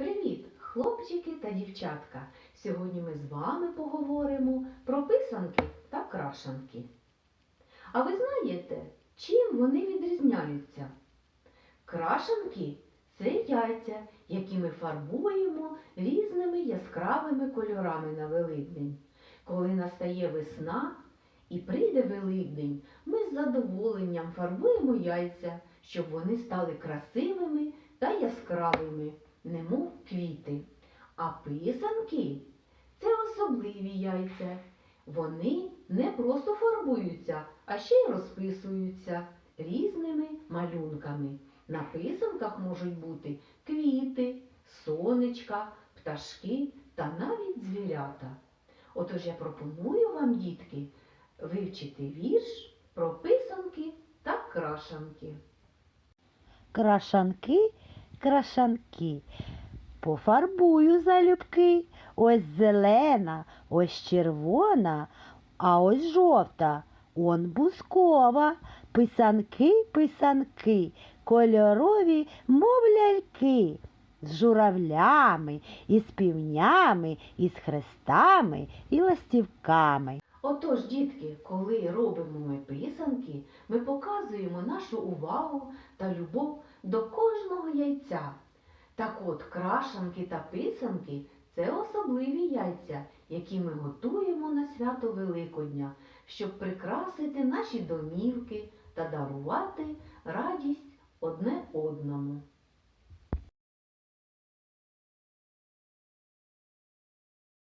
Привіт, хлопчики та дівчатка! Сьогодні ми з вами поговоримо про писанки та крашанки. А ви знаєте, чим вони відрізняються? Крашанки це яйця, які ми фарбуємо різними яскравими кольорами на Великдень. Коли настає весна і прийде Великдень, ми з задоволенням фарбуємо яйця, щоб вони стали красивими та яскравими, немов квіти. А писанки це особливі яйця. Вони не просто фарбуються, а ще й розписуються різними малюнками. На писанках можуть бути квіти, сонечка, пташки та навіть звірята. Отож я пропоную вам, дітки, вивчити вірш про писанки та крашанки. Крашанки, крашанки, пофарбую залюбки. Ось зелена, ось червона, а ось жовта, он бускова. Писанки, писанки, кольорові, мов ляльки, з журавлями, із півнями, із хрестами і ластівками. Отож, дітки, коли робимо ми писанки, ми показуємо нашу увагу та любов до кожного яйця. Так от, крашанки та писанки це особливі яйця, які ми готуємо на свято Великодня, щоб прикрасити наші домівки та дарувати радість одне одному.